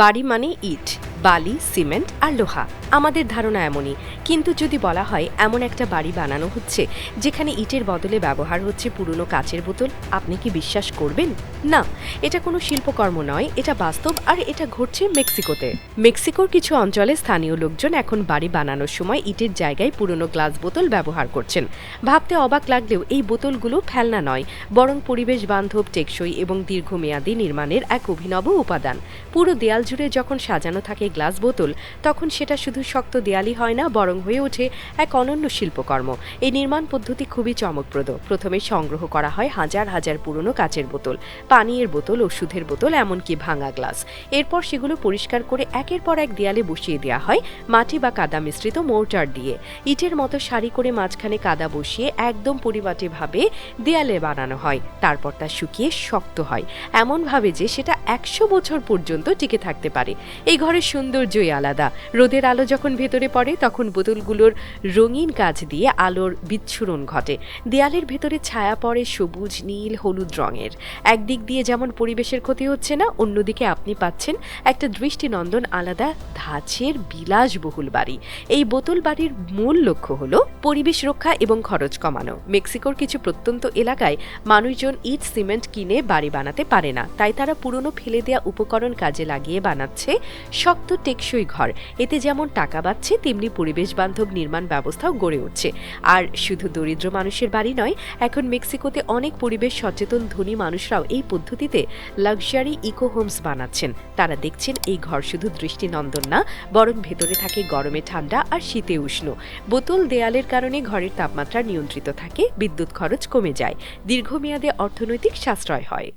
বাড়ি মানে ইট। বালি, সিমেন্ট আর লোহা। আমাদের ধারণা এমনই, কিন্তু যদি বলা হয় এমন একটা বাড়ি বানানো হচ্ছে, যেখানে ইটের বদলে ব্যবহার হচ্ছে পুরনো কাচের বোতল, আপনি কি বিশ্বাস করবেন? না, এটা কোনো শিল্পকর্ম নয়, এটা বাস্তব আর এটা ঘটছে মেক্সিকোতে। মেক্সিকোর কিছু অঞ্চলে স্থানীয় লোকজন এখন বাড়ি বানানোর সময় ইটের জায়গায় পুরনো গ্লাস বোতল ব্যবহার করছেন। ভাবতে অবাক লাগলেও এই বোতলগুলো ফেলনা নয়, বরং পরিবেশ বান্ধব, টেকসই এবং দীর্ঘমেয়াদী নির্মাণের এক অভিনব উপাদান। পুরো দেয়াল জুড়ে যখন সাজানো থাকে গ্লাস বোতল, তখন সেটা শুধু শক্ত দেয়ালই হয় না, বরং হয়ে ওঠে এক অনন্য শিল্পকর্ম। এই নির্মাণ পদ্ধতি খুবই চমকপ্রদ। প্রথমে সংগ্রহ করা হয় হাজার হাজার পুরনো কাচের বোতল, পানীয়ের বোতল, ওষুধের বোতল, এমনকি ভাঙা গ্লাস। এরপর সেগুলো পরিষ্কার করে একের পর এক দেয়ালে বসিয়ে দেওয়া হয় মাটি বা কাদা মিশ্রিত মোর্টার দিয়ে। ইটের মতো সারি করে মাঝখানে কাদা বসিয়ে একদম পরিপাটিভাবে দেয়ালে বানানো হয়। তারপর তা শুকিয়ে শক্ত হয়। এমনভাবে যে সেটা একশো বছর পর্যন্ত টিকে থাকতে পারে। এই ঘরের সৌন্দর্যই আলাদা। রোদের আলো যখন ভেতরে পড়ে, তখন বোতলগুলোর রঙিন কাজ দিয়ে আলোর বিচ্ছুরণ ঘটে। দেয়ালের ভেতরে ছায়া পড়ে সবুজ, নীল, হলুদ রঙের। একদিক দিয়ে যেমন পরিবেশের ক্ষতি হচ্ছে না, অন্যদিকে আপনি পাচ্ছেন একটা দৃষ্টিনন্দন আলাদা ধাঁচের বিলাসবহুল বাড়ি। এই বোতল বাড়ির মূল লক্ষ্য হল পরিবেশ রক্ষা এবং খরচ কমানো। মেক্সিকোর কিছু প্রত্যন্ত এলাকায় মানুষজন ইট, সিমেন্ট কিনে বাড়ি বানাতে পারে না। তাই তারা পুরনো ফেলে দেওয়া উপকরণ কাজে লাগিয়ে বানাচ্ছে শক্ত টেকসই ঘর। এতে যেমন টাকা বাঁচছে, তেমনি পরিবেশ বান্ধব নির্মাণ ব্যবস্থাও গড়ে উঠছে। আর শুধু দরিদ্র মানুষের বাড়ি নয়, এখন মেক্সিকোতে অনেক পরিবেশ সচেতন ধনী মানুষরাও এই পদ্ধতিতে লাক্সারি ইকো হোমস বানাচ্ছেন। তারা দেখছেন এই ঘর শুধু দৃষ্টিনন্দন না, বরং ভেতরে থাকে গরমে ঠান্ডা আর শীতে উষ্ণ। বোতল দেয়ালের কারণে ঘরের তাপমাত্রা নিয়ন্ত্রিত থাকে, বিদ্যুৎ খরচ কমে যায়। দীর্ঘমেয়াদে অর্থনৈতিক সাশ্রয় হয়।